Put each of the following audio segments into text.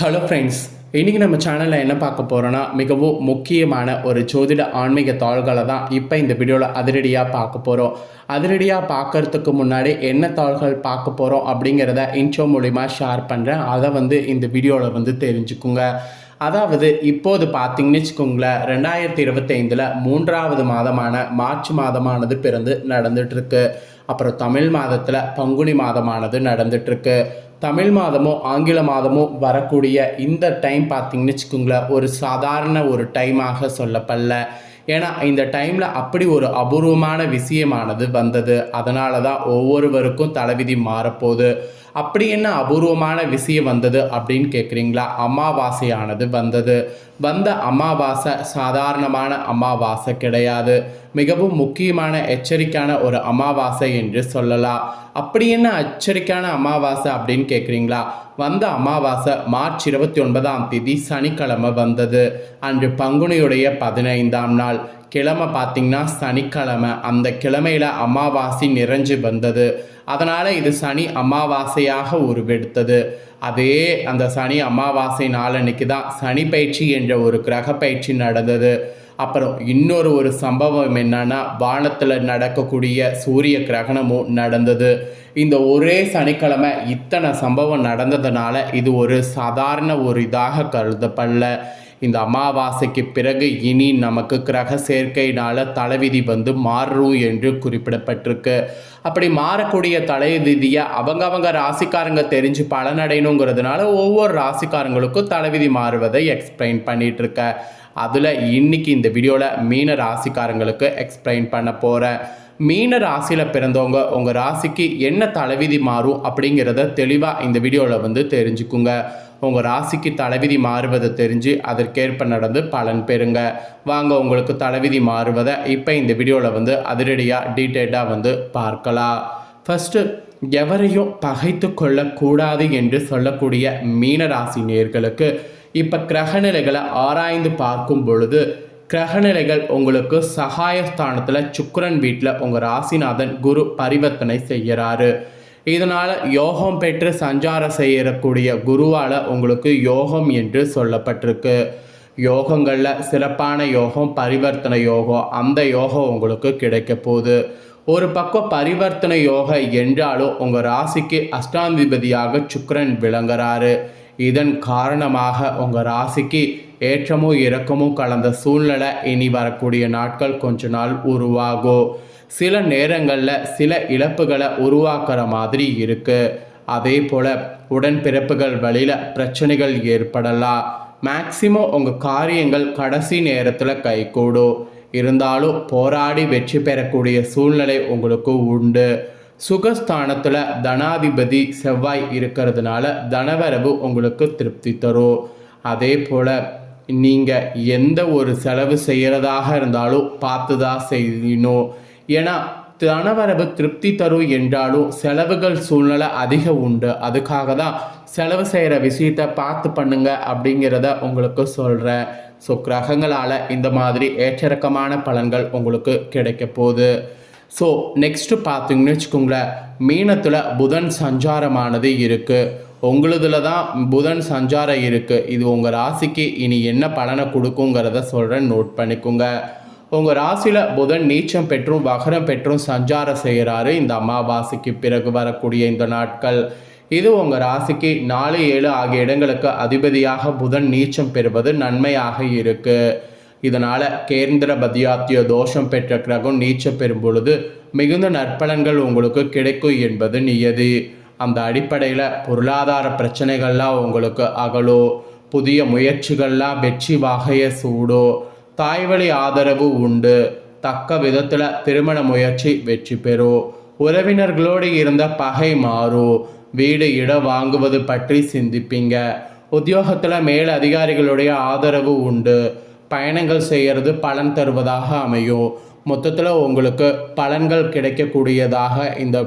Hello friends இன்றைக்கி நம்ம சேனலில் என்ன பார்க்க போகிறோன்னா மிகவும் முக்கியமான ஒரு ஜோதிட ஆன்மீக தாள்களை தான் இப்போ இந்த வீடியோவில் அதிரடியாக பார்க்க போகிறோம் அதிரடியாக பார்க்கறதுக்கு முன்னாடி என்ன தாள்கள் பார்க்க போகிறோம் அப்படிங்கிறத இன்ஷோ மூலிமா ஷேர் பண்ணுறேன் அதை வந்து இந்த வீடியோவில் வந்து தெரிஞ்சுக்குங்க. அதாவது இப்போது பார்த்தீங்கன்னு வச்சுக்கோங்களேன் ரெண்டாயிரத்தி இருபத்தைந்தில் மூன்றாவது மாதமான மார்ச் மாதமானது பிறந்து நடந்துட்டுருக்கு அப்புறம் தமிழ் மாதத்தில் பங்குனி மாதமானது நடந்துட்டுருக்கு தமிழ் மாதமோ ஆங்கில மாதமோ வரக்கூடிய இந்த டைம் பார்த்தீங்கன்னு வச்சுக்கோங்களேன் ஒரு சாதாரண ஒரு டைமாக சொல்லப்படல. ஏன்னா இந்த டைமில் அப்படி ஒரு அபூர்வமான விஷயமானது வந்தது. அதனால தான் ஒவ்வொருவருக்கும் தலைவிதி மாறப்போகுது. அப்படி என்ன அபூர்வமான விஷயம் வந்தது அப்படின்னு கேட்குறீங்களா அமாவாசையானது வந்தது. வந்த அமாவாசை சாதாரணமான அமாவாசை கிடையாது. மிகவும் முக்கியமான எச்சரிக்கையான ஒரு அமாவாசை என்று சொல்லலாம். அப்படி என்ன எச்சரிக்கையான அமாவாசை அப்படின்னு கேட்குறீங்களா வந்த அமாவாசை மார்ச் இருபத்தி ஒன்பதாம் தேதி சனிக்கிழமை வந்தது. அன்று பங்குனியுடைய பதினைந்தாம் நாள். கிழமை பார்த்திங்கன்னா சனிக்கிழமை. அந்த கிழமையில் அமாவாசை நிறைஞ்சு வந்தது. அதனால் இது சனி அமாவாசையாக உருவெடுத்தது. அதே அந்த சனி அமாவாசை நாளன்னைக்கு தான் சனி பயிற்சி என்ற ஒரு கிரக பயிற்சி நடந்தது. அப்புறம் இன்னொரு ஒரு சம்பவம் என்னன்னா வானத்தில் நடக்கக்கூடிய சூரிய கிரகணமும் நடந்தது. இந்த ஒரே சனிக்கிழமை இத்தனை சம்பவம் நடந்ததுனால இது ஒரு சாதாரண ஒரு இதாக கருதப்படல. இந்த அமாவாசைக்கு பிறகு இனி நமக்கு கிரக சேர்க்கையினால் தலைவிதி வந்து மாறும் என்று குறிப்பிடப்பட்டிருக்கு. அப்படி மாறக்கூடிய தலைவிதியை அவங்க அவங்க ராசிக்காரங்க தெரிஞ்சு பலனடையணுங்கிறதுனால ஒவ்வொரு ராசிக்காரங்களுக்கும் தலைவிதி மாறுவதை எக்ஸ்பிளைன் பண்ணிட்டு இருக்க அதில் இன்னைக்கு இந்த வீடியோவில் மீன ராசிக்காரங்களுக்கு எக்ஸ்பிளைன் பண்ண போகிறேன் மீன ராசியில் பிறந்தவங்க உங்கள் ராசிக்கு என்ன தலைவிதி மாறும் அப்படிங்கிறத தெளிவாக இந்த வீடியோவில் வந்து தெரிஞ்சுக்குங்க. உங்கள் ராசிக்கு தலைவிதி மாறுவதை தெரிஞ்சு அதற்கேற்ப நடந்து பலன் பெறுங்க. வாங்க உங்களுக்கு தலைவிதி மாறுவதை இப்போ இந்த வீடியோவில் வந்து அதிரடியாக டீட்டெயில்டாக வந்து பார்க்கலாம். ஃபஸ்ட்டு எவரையும் பகைத்து கொள்ளக்கூடாது என்று சொல்லக்கூடிய மீனராசி நேர்களுக்கு இப்போ கிரகநிலைகளை ஆராய்ந்து பார்க்கும் பொழுது கிரகநிலைகள் உங்களுக்கு சகாயஸ்தானத்தில் சுக்கரன் வீட்டில் உங்கள் ராசிநாதன் குரு பரிவர்த்தனை செய்கிறாரு இதனால் யோகம் பெற்று சஞ்சாரம் செய்யக்கூடிய குருவால் உங்களுக்கு யோகம் என்று சொல்லப்பட்டிருக்கு. யோகங்களில் சிறப்பான யோகம் பரிவர்த்தனை யோகம் அந்த யோகம் உங்களுக்கு கிடைக்க போகுது. ஒரு பக்கம் பரிவர்த்தனை யோகம் என்றாலும் உங்கள் ராசிக்கு அஷ்டாதிபதியாக சுக்கரன் விளங்குறாரு. இதன் காரணமாக உங்கள் ராசிக்கு ஏற்றமும் இறக்கமும் கலந்த சூழ்நிலை இனி வரக்கூடிய நாட்கள் கொஞ்ச நாள் உருவாகும். சில நேரங்களில் சில இழப்புகளை உருவாக்குற மாதிரி இருக்குது அதே போல் உடன்பிறப்புகள் வழியில் பிரச்சனைகள் ஏற்படலாம். மேக்சிமம் உங்கள் காரியங்கள் கடைசி நேரத்தில் கைகூடும். இருந்தாலும் போராடி வெற்றி பெறக்கூடிய சூழ்நிலை உங்களுக்கு உண்டு. சுகஸ்தானத்தில் தனாதிபதி செவ்வாய் இருக்கிறதுனால தனவரவு உங்களுக்கு திருப்தி தரும். அதே போல் நீங்கள் எந்த ஒரு செலவு செய்கிறதாக இருந்தாலும் பார்த்து தான் செய்யணும். ஏன்னா தனவரவு திருப்தி தரும் என்றாலும் செலவுகள் சூழ்நிலை அதிகம் உண்டு. அதுக்காக தான் செலவு செய்கிற விஷயத்த பார்த்து பண்ணுங்க அப்படிங்கிறத உங்களுக்கு சொல்கிறேன் ஸோ கிரகங்களால் இந்த மாதிரி ஏற்றிறக்கமான பலன்கள் உங்களுக்கு கிடைக்க போகுது. ஸோ நெக்ஸ்ட்டு பார்த்தீங்கன்னு வச்சுக்கோங்களேன் மீனத்தில் புதன் சஞ்சாரமானது இருக்குது உங்களுதில் தான் புதன் சஞ்சாரம் இருக்குது இது உங்கள் ராசிக்கு இனி என்ன பலனை கொடுக்குங்கிறத சொல்கிறேன் நோட் பண்ணிக்கோங்க. உங்கள் ராசியில் புதன் நீச்சம் பெற்றும் வகரம் பெற்றும் சஞ்சாரம் செய்கிறாரு. இந்த அமாவாசைக்கு பிறகு வரக்கூடிய இந்த நாட்கள். இது உங்கள் ராசிக்கு நாலு ஏழு ஆகிய இடங்களுக்கு அதிபதியாக புதன் நீச்சம் பெறுவது நன்மையாக இருக்குது இதனால் கேந்திர பதியாத்திய தோஷம் பெற்ற கிரகம் நீச்சம் பெறும் பொழுது மிகுந்த நற்பலன்கள் உங்களுக்கு கிடைக்கும் என்பது நியதி. அந்த அடிப்படையில் பொருளாதார பிரச்சனைகள்லாம் உங்களுக்கு அகலோ புதிய முயற்சிகள்லாம் வெற்றி வகையை சூடோ தாய்வழி ஆதரவு உண்டு. தக்க விதத்தில் திருமண முயற்சி வெற்றி பெறும் உறவினர்களோடு இருந்த பகை மாறும் வீடு இடம் வாங்குவது பற்றி சிந்திப்பீங்க. உத்தியோகத்தில் மேல் அதிகாரிகளுடைய ஆதரவு உண்டு. பயணங்கள் செய்கிறது பலன் தருவதாக அமையும் மொத்தத்தில் உங்களுக்கு பலன்கள் கிடைக்கக்கூடியதாக இந்த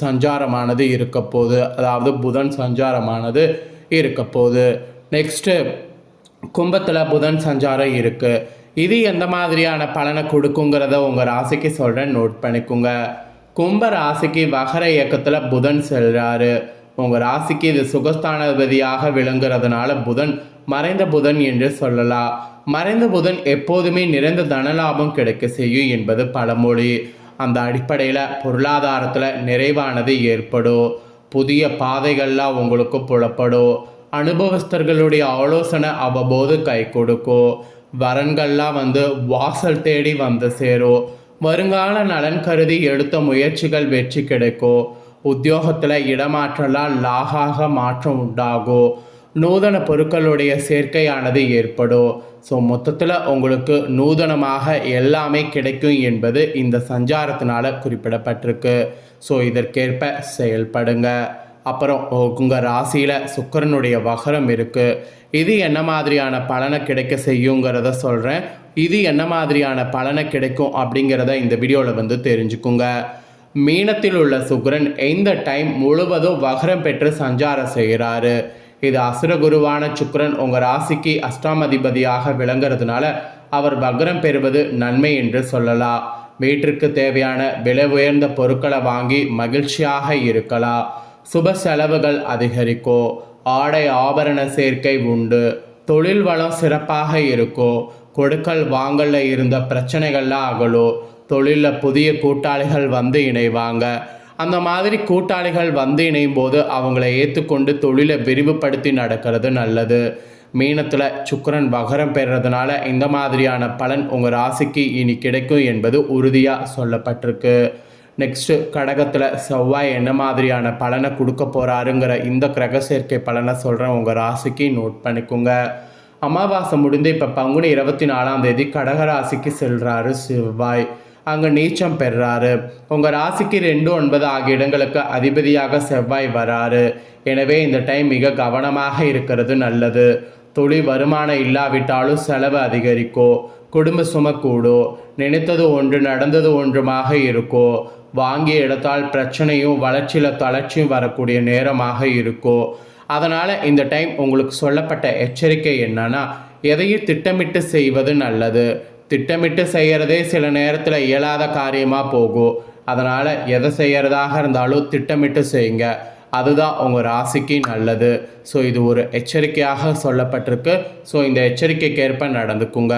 சஞ்சாரமானது இருக்க போகுது அதாவது புதன் சஞ்சாரமானது இருக்க போகுது நெக்ஸ்ட்டு கும்பத்தில் புதன் சஞ்சாரம் இருக்குது இது எந்த மாதிரியான பலனை கொடுக்குங்கிறத உங்கள் ராசிக்கு சொல்கிறேன் நோட் பண்ணிக்கோங்க. கும்ப ராசிக்கு வகர இயக்கத்தில் புதன் செல்கிறாரு உங்கள் ராசிக்கு இது சுகஸ்தானாதிபதியாக விளங்குறதுனால புதன் மறைந்த புதன் என்று சொல்லலாம். மறைந்த புதன் எப்போதுமே நிறைந்த தனலாபம் கிடைக்க செய்யும் என்பது பழமொழி. அந்த அடிப்படையில் பொருளாதாரத்தில் நிறைவானது ஏற்படும். புதிய பாதைகள்லாம் உங்களுக்கு புலப்படும். அனுபவஸ்தர்களுடைய ஆலோசனை அவ்வப்போது கை கொடுக்கும். வரன்கள்லாம் வந்து வாசல் தேடி வந்து சேரும். வருங்கால நலன் கருதி எடுத்த முயற்சிகள் வெற்றி கிடைக்கும். உத்தியோகத்தில் இடமாற்றலாம் லாகாக மாற்றம் உண்டாகும். நூதன பொருட்களுடைய சேர்க்கையானது ஏற்படும். ஸோ மொத்தத்தில் உங்களுக்கு நூதனமாக எல்லாமே கிடைக்கும் என்பது இந்த சஞ்சாரத்தினால குறிப்பிடப்பட்டிருக்கு. ஸோ இதற்கேற்ப செயல்படுங்க. அப்புறம் உங்கள் ராசியில் சுக்கிரனுடைய வகரம் இருக்குது இது என்ன மாதிரியான பலனை கிடைக்க செய்யுங்கிறத சொல்கிறேன் இது என்ன மாதிரியான பலனை கிடைக்கும் அப்படிங்கிறத இந்த வீடியோவில் வந்து தெரிஞ்சுக்குங்க. மீனத்தில் உள்ள சுக்கரன் எந்த டைம் முழுவதும் வகரம் பெற்று சஞ்சாரம் செய்கிறாரு. இது அசுரகுருவான சுக்கரன் உங்கள் ராசிக்கு அஷ்டாமதிபதியாக விளங்குறதுனால அவர் வக்ரம் பெறுவது நன்மை என்று சொல்லலாம். வீட்டிற்கு தேவையான விலை உயர்ந்த பொருட்களை வாங்கி மகிழ்ச்சியாக இருக்கலாம். சுப செலவுகள் அதிகரிக்கும் ஆடை ஆபரண சேர்க்கை உண்டு தொழில் வளம் சிறப்பாக இருக்கும் கொடுக்கல் வாங்கல்ல இருந்த பிரச்சனைகள்லாம் அகலும் தொழிலில் புதிய கூட்டாளிகள் வந்து இணைவாங்க. அந்த மாதிரி கூட்டாளிகள் வந்து இணையும் போது அவங்கள ஏற்றுக்கொண்டு தொழிலை விரிவுபடுத்தி நடக்கிறது நல்லது. மீனத்தில் சுக்கரன் வகரம் பெறுறதுனால இந்த மாதிரியான பலன் உங்கள் ராசிக்கு இனி கிடைக்கும் என்பது உறுதியாக சொல்லப்பட்டிருக்கு. நெக்ஸ்ட்டு கடகத்தில் செவ்வாய் என்ன மாதிரியான பலனை கொடுக்க போகிறாருங்கிற இந்த கிரக சேர்க்கை பலனை சொல்கிறேன் உங்கள் ராசிக்கு நோட் பண்ணிக்கோங்க. அமாவாசை முடிந்து இப்போ பங்குனி இருபத்தி நாலாம் தேதி கடக ராசிக்கு செல்கிறாரு செவ்வாய். அங்கே நீச்சம் பெறுறாரு உங்கள் ராசிக்கு ரெண்டு ஒன்பது ஆகிய இடங்களுக்கு அதிபதியாக செவ்வாய் வராரு. எனவே இந்த டைம் மிக கவனமாக இருக்கிறது நல்லது. தொழில் வருமானம் இல்லாவிட்டாலும் செலவு அதிகரிக்கும் குடும்ப சுமக்கூடும் நினைத்தது ஒன்று நடந்தது ஒன்றுமாக இருக்கும் வாங்கிய இடத்தால் பிரச்சனையும் வளர்ச்சியில் தளர்ச்சியும் வரக்கூடிய நேரமாக இருக்கும் அதனால் இந்த டைம் உங்களுக்கு சொல்லப்பட்ட எச்சரிக்கை என்னன்னா எதையும் திட்டமிட்டு செய்வது நல்லது. திட்டமிட்டு செய்கிறதே சில நேரத்தில் இயலாத காரியமாக போகும் அதனால் எதை செய்கிறதாக இருந்தாலும் திட்டமிட்டு செய்யுங்க. அதுதான் உங்கள் ராசிக்கு நல்லது. ஸோ இது ஒரு எச்சரிக்கையாக சொல்லப்பட்டிருக்கு. ஸோ இந்த எச்சரிக்கைக்கேற்ப நடந்துக்குங்க.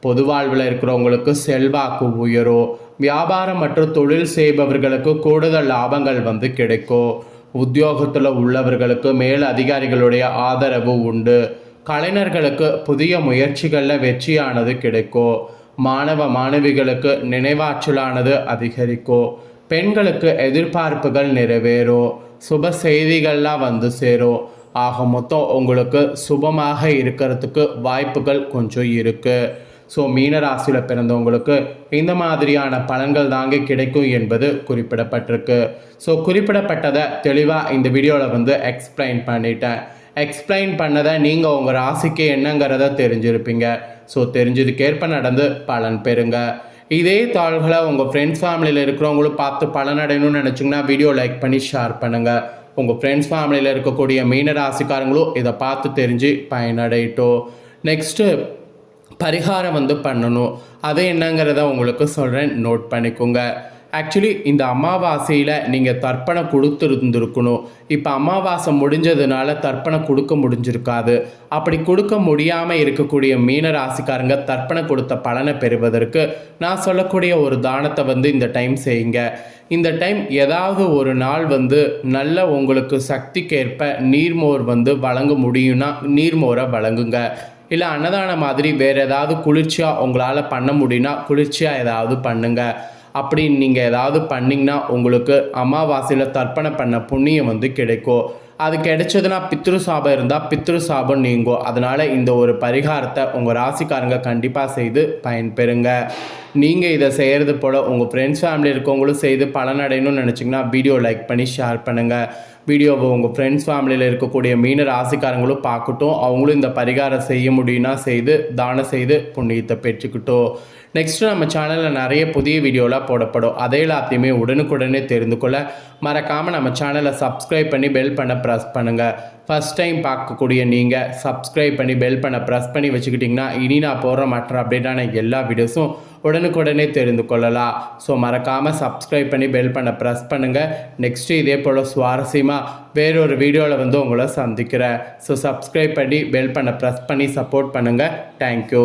பொது வாழ்வில் இருக்கிறவங்களுக்கு செல்வாக்கு உயரும். வியாபாரம் மற்றும் தொழில் செய்பவர்களுக்கு கூடுதல் லாபங்கள் வந்து கிடைக்கும். உத்தியோகத்தில் உள்ளவர்களுக்கு மேல் அதிகாரிகளுடைய ஆதரவு உண்டு. கலைஞர்களுக்கு புதிய முயற்சிகளில் வெற்றியானது கிடைக்கும். மாணவ மாணவிகளுக்கு நினைவாற்றலானது அதிகரிக்கும். பெண்களுக்கு எதிர்பார்ப்புகள் நிறைவேறும். சுப செய்திகள்லாம் வந்து சேரும். ஆக மொத்தம் உங்களுக்கு சுபமாக இருக்கிறதுக்கு வாய்ப்புகள் கொஞ்சம் இருக்குது ஸோ மீனராசியில் பிறந்தவங்களுக்கு இந்த மாதிரியான பலன்கள் தாங்க கிடைக்கும் என்பது குறிப்பிடப்பட்டிருக்கு. ஸோ குறிப்பிடப்பட்டதை தெளிவாக இந்த வீடியோவில் வந்து எக்ஸ்பிளைன் பண்ணிட்டேன். எக்ஸ்பிளைன் பண்ணதை நீங்கள் உங்கள் ராசிக்கு என்னங்கிறத தெரிஞ்சிருப்பீங்க. ஸோ தெரிஞ்சதுக்கேற்ப நடந்து பலன் பெறுங்க. இதே தாள்களை உங்கள் ஃப்ரெண்ட்ஸ் ஃபேமிலியில் இருக்கிறவங்களும் பார்த்து பலனடையணும்னு நினச்சிங்கன்னா வீடியோ லைக் பண்ணி ஷேர் பண்ணுங்கள் உங்கள் ஃப்ரெண்ட்ஸ் ஃபேமிலியில் இருக்கக்கூடிய மீன ராசிக்காரங்களும் இதை பார்த்து தெரிஞ்சு பயனடையட்டும். நெக்ஸ்ட்டு பரிகாரம் வந்து பண்ணணும். அது என்னங்கிறத உங்களுக்கு சொல்கிறேன் நோட் பண்ணிக்கோங்க. ஆக்சுவலி இந்த அமாவாசையில் நீங்கள் தர்ப்பணம் கொடுத்துருந்துருக்கணும். இப்போ அமாவாசை முடிஞ்சதுனால தர்ப்பணம் கொடுக்க முடிஞ்சிருக்காது. அப்படி கொடுக்க முடியாமல் இருக்கக்கூடிய மீன ராசிக்காரங்க தர்ப்பணம் கொடுத்த பலனை பெறுவதற்கு நான் சொல்லக்கூடிய ஒரு தானத்தை வந்து இந்த டைம் செய்யுங்க. இந்த டைம் ஏதாவது ஒரு நாள் வந்து நல்ல உங்களுக்கு சக்திக்கேற்ப நீர்மோர் வந்து வழங்க முடியும்னா நீர்மோரை வழங்குங்க. இல்லை அன்னதானம் மாதிரி வேறு ஏதாவது குளிர்ச்சியாக உங்களால் பண்ண முடியும்னா குளிர்ச்சியாக ஏதாவது பண்ணுங்கள் அப்படி நீங்கள் ஏதாவது பண்ணிங்கன்னா உங்களுக்கு அமாவாசையில் தர்ப்பணம் பண்ண புண்ணியம் வந்து கிடைக்கும். அது கிடைச்சதுன்னா பித்ரு சாபம் இருந்தால் பித்ரு சாபம் நீங்கும். அதனால் இந்த ஒரு பரிகாரத்தை உங்கள் ராசிக்காரங்க கண்டிப்பாக செய்து பயன்பெறுங்க. நீங்கள் இதை செய்கிறது போல் உங்கள் ஃப்ரெண்ட்ஸ் ஃபேமிலி இருக்கவங்களும் செய்து பலனடையணும்னு நினச்சிங்கன்னா வீடியோ லைக் பண்ணி ஷேர் பண்ணுங்கள் வீடியோவை உங்கள் ஃப்ரெண்ட்ஸ் ஃபேமிலியில் இருக்கக்கூடிய மீன ராசிக்காரங்களும் பார்க்கட்டும். அவங்களும் இந்த பரிகாரம் செய்ய முடியும்னா செய்து தானம் செய்து புண்ணியத்தை பெற்றுக்கிட்டோம். நெக்ஸ்ட்டு நம்ம சேனலில் நிறைய புதிய வீடியோலாம் போடப்படும். அதை எல்லாத்தையுமே உடனுக்குடனே தெரிந்து கொள்ள மறக்காமல் நம்ம சேனலை சப்ஸ்கிரைப் பண்ணி பெல் பண்ண ப்ரெஸ் பண்ணுங்கள் ஃபஸ்ட் டைம் பார்க்கக்கூடிய நீங்கள் சப்ஸ்கிரைப் பண்ணி பெல் பண்ண ப்ரெஸ் பண்ணி வச்சுக்கிட்டிங்கன்னா இனி நான் போகிற மற்ற அப்டேட்டான எல்லா வீடியோஸும் உடனுக்குடனே தெரிந்து கொள்ளலாம். ஸோ மறக்காமல் சப்ஸ்கிரைப் பண்ணி பெல் பண்ண ப்ரெஸ் பண்ணுங்கள் நெக்ஸ்ட்டு இதே போல் சுவாரஸ்யமாக வேறொரு வீடியோவில் வந்து உங்களை சந்திக்கிறேன். ஸோ சப்ஸ்கிரைப் பண்ணி பெல் பண்ண ப்ரெஸ் பண்ணி சப்போர்ட் பண்ணுங்கள் தேங்க்யூ